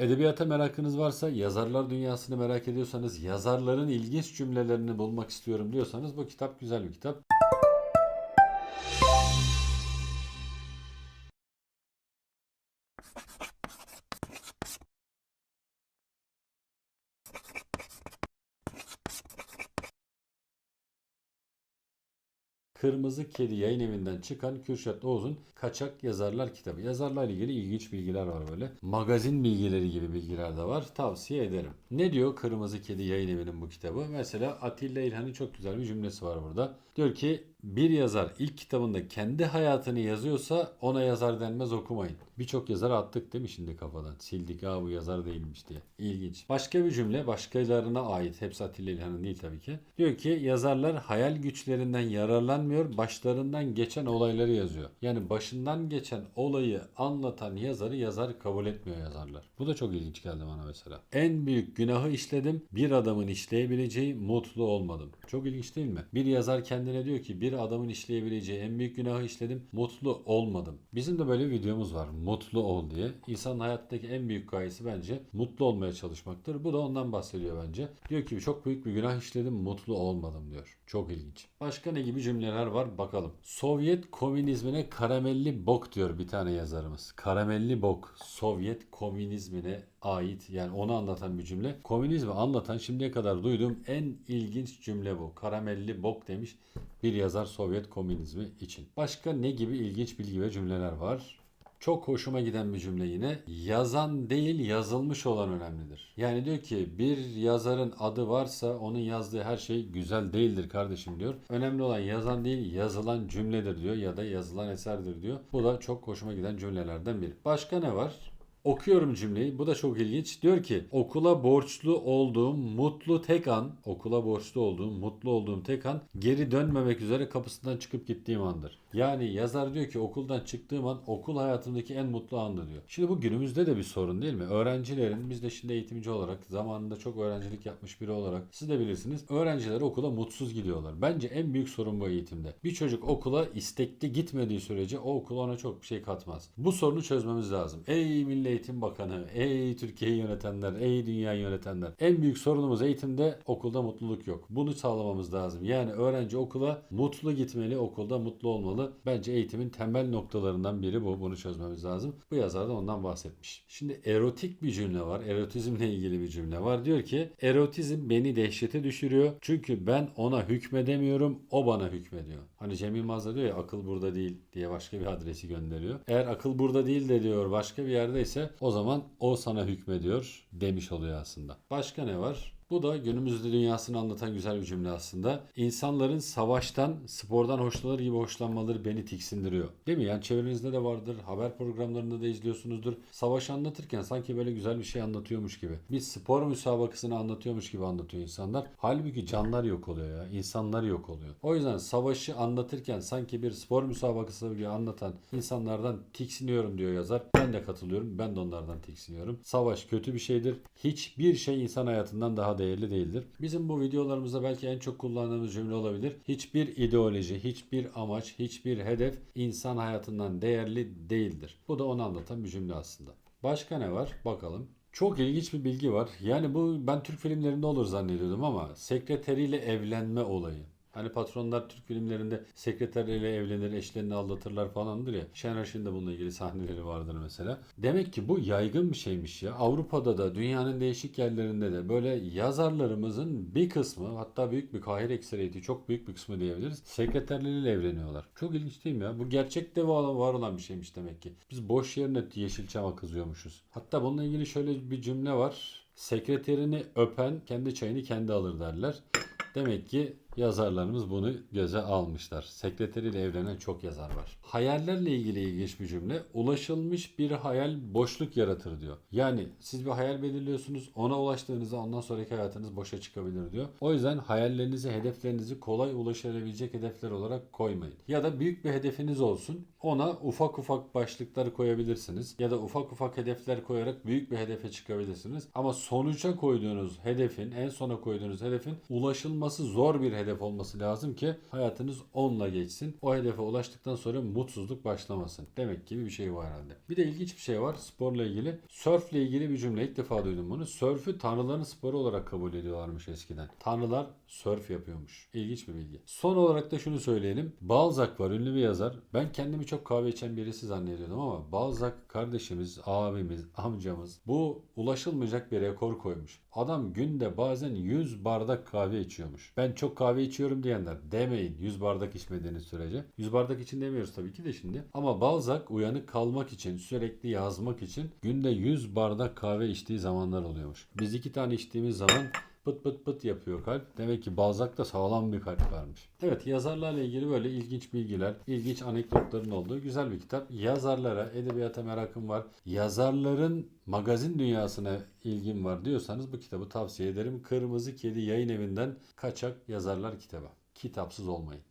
Edebiyata merakınız varsa, yazarlar dünyasını merak ediyorsanız, yazarların ilginç cümlelerini bulmak istiyorum diyorsanız bu kitap güzel bir kitap. Kırmızı Kedi yayın evinden çıkan Kürşat Oğuz'un Kaçak Yazarlar kitabı. Yazarlarla ilgili ilginç bilgiler var böyle. Magazin bilgileri gibi bilgiler de var. Tavsiye ederim. Ne diyor Kırmızı Kedi yayın evinin bu kitabı? Mesela Atilla İlhan'ın çok güzel bir cümlesi var burada. Diyor ki bir yazar ilk kitabında kendi hayatını yazıyorsa ona yazar denmez okumayın. Birçok yazar attık değil mi şimdi kafadan? Sildik ha bu yazar değilmiş diye. İlginç. Başka bir cümle başkalarına ait. Hepsi Atilla İlhan'ın değil tabii ki. Diyor ki yazarlar hayal güçlerinden yararlanmıyor. Başlarından geçen olayları yazıyor. Yani başından geçen olayı anlatan yazarı yazar kabul etmiyor yazarlar. Bu da çok ilginç geldi bana mesela. En büyük günahı işledim. Bir adamın işleyebileceği mutlu olmadım. Çok ilginç değil mi? Bir yazar kendine diyor ki bir adamın işleyebileceği en büyük günahı işledim. Mutlu olmadım. Bizim de böyle bir videomuz var. Mutlu ol diye. İnsanın hayattaki en büyük gayesi bence mutlu olmaya çalışmaktır. Bu da ondan bahsediyor bence. Diyor ki çok büyük bir günah işledim. Mutlu olmadım diyor. Çok ilginç. Başka ne gibi cümleler var bakalım. Sovyet komünizmine karamelli bok diyor bir tane yazarımız. Karamelli bok. Sovyet komünizmine ait yani onu anlatan bir cümle. Komünizmi anlatan şimdiye kadar duyduğum en ilginç cümle bu. Karamelli bok demiş bir yazar Sovyet komünizmi için. Başka ne gibi ilginç bilgi ve cümleler var? Çok hoşuma giden bir cümle yine. Yazan değil yazılmış olan önemlidir. Yani diyor ki bir yazarın adı varsa onun yazdığı her şey güzel değildir kardeşim diyor. Önemli olan yazan değil yazılan cümledir diyor ya da yazılan eserdir diyor. Bu da çok hoşuma giden cümlelerden biri. Başka ne var? Okuyorum cümleyi. Bu da çok ilginç. Diyor ki okula borçlu olduğum mutlu tek an, okula borçlu olduğum mutlu olduğum tek an geri dönmemek üzere kapısından çıkıp gittiğim andır. Yani yazar diyor ki okuldan çıktığım an okul hayatımdaki en mutlu andı diyor. Şimdi bu günümüzde de bir sorun değil mi? Öğrencilerin biz de şimdi eğitimci olarak zamanında çok öğrencilik yapmış biri olarak siz de bilirsiniz. Öğrenciler okula mutsuz gidiyorlar. Bence en büyük sorun bu eğitimde. Bir çocuk okula istekli gitmediği sürece o okul ona çok bir şey katmaz. Bu sorunu çözmemiz lazım. Ey Milli Eğitim Bakanı, ey Türkiye'yi yönetenler, ey dünyayı yönetenler. En büyük sorunumuz eğitimde okulda mutluluk yok. Bunu sağlamamız lazım. Yani öğrenci okula mutlu gitmeli, okulda mutlu olmalı. Bence eğitimin temel noktalarından biri bu. Bunu çözmemiz lazım. Bu yazar da ondan bahsetmiş. Şimdi erotik bir cümle var. Erotizmle ilgili bir cümle var. Diyor ki erotizm beni dehşete düşürüyor. Çünkü ben ona hükmedemiyorum. O bana hükmediyor. Hani Cem Yılmaz diyor ya akıl burada değil diye başka bir adresi gönderiyor. Eğer akıl burada değil de diyor başka bir yerdeyse o zaman o sana hükmediyor demiş oluyor aslında. Başka ne var? Bu da günümüzde dünyasını anlatan güzel bir cümle aslında. İnsanların savaştan, spordan hoşlanır gibi hoşlanmaları beni tiksindiriyor. Değil mi? Yani çevrenizde de vardır. Haber programlarında da izliyorsunuzdur. Savaş anlatırken sanki böyle güzel bir şey anlatıyormuş gibi. Bir spor müsabakasını anlatıyormuş gibi anlatıyor insanlar. Halbuki canlar yok oluyor ya. İnsanlar yok oluyor. O yüzden savaşı anlatırken sanki bir spor müsabakası gibi anlatan insanlardan tiksiniyorum diyor yazar. Ben de katılıyorum. Ben de onlardan tiksiniyorum. Savaş kötü bir şeydir. Hiçbir şey insan hayatından daha değerli değildir. Bizim bu videolarımızda belki en çok kullandığımız cümle olabilir. Hiçbir ideoloji, hiçbir amaç, hiçbir hedef insan hayatından değerli değildir. Bu da onu anlatan bir cümle aslında. Başka ne var? Bakalım. Çok ilginç bir bilgi var. Yani bu ben Türk filmlerinde olur zannediyordum ama sekreteriyle evlenme olayı. Hani patronlar Türk filmlerinde sekreterleriyle evlenir, eşlerini aldatırlar falandır ya. Şener Şen'in de bununla ilgili sahneleri vardır mesela. Demek ki bu yaygın bir şeymiş ya. Avrupa'da da dünyanın değişik yerlerinde de böyle yazarlarımızın bir kısmı hatta büyük bir kahir ekseriyeti çok büyük bir kısmı diyebiliriz. Sekreterleriyle evleniyorlar. Çok ilginç değil mi ya? Bu gerçekte var olan bir şeymiş demek ki. Biz boş yerine Yeşilçam'a kızıyormuşuz. Hatta bununla ilgili şöyle bir cümle var. Sekreterini öpen kendi çayını kendi alır derler. Demek ki yazarlarımız bunu göze almışlar. Sekreteriyle evlenen çok yazar var. Hayallerle ilgili ilginç bir cümle. Ulaşılmış bir hayal boşluk yaratır diyor. Yani siz bir hayal belirliyorsunuz. Ona ulaştığınızda ondan sonraki hayatınız boşa çıkabilir diyor. O yüzden hayallerinizi, hedeflerinizi kolay ulaşabilecek hedefler olarak koymayın. Ya da büyük bir hedefiniz olsun. Ona ufak ufak başlıklar koyabilirsiniz. Ya da ufak ufak hedefler koyarak büyük bir hedefe çıkabilirsiniz. Ama sonuca koyduğunuz hedefin, en sona koyduğunuz hedefin ulaşılması zor bir hedef hedef olması lazım ki hayatınız onunla geçsin. O hedefe ulaştıktan sonra mutsuzluk başlamasın. Demek gibi bir şey var herhalde. Bir de ilginç bir şey var sporla ilgili. Sörfle ilgili bir cümle ilk defa duydum bunu. Sörfü tanrıların sporu olarak kabul ediyorlarmış eskiden. Tanrılar sörf yapıyormuş. İlginç bir bilgi. Son olarak da şunu söyleyelim. Balzac var ünlü bir yazar. Ben kendimi çok kahve içen birisi zannediyordum ama Balzac kardeşimiz, abimiz, amcamız bu ulaşılmayacak bir rekor koymuş. Adam günde bazen 100 bardak kahve içiyormuş. Ben çok kahve içiyorum diyenler demeyin 100 bardak içmediğiniz sürece. 100 bardak için demiyoruz tabii ki de şimdi. Ama Balzac uyanık kalmak için, sürekli yazmak için günde 100 bardak kahve içtiği zamanlar oluyormuş. Biz iki tane içtiğimiz zaman pıt pıt pıt yapıyor kalp. Demek ki Balzac'ta sağlam bir kalp varmış. Evet yazarlarla ilgili böyle ilginç bilgiler, ilginç anekdotların olduğu güzel bir kitap. Yazarlara, edebiyata merakım var. Yazarların magazin dünyasına ilgim var diyorsanız bu kitabı tavsiye ederim. Kırmızı Kedi Yayın Evi'nden Kaçak Yazarlar kitabı. Kitapsız olmayın.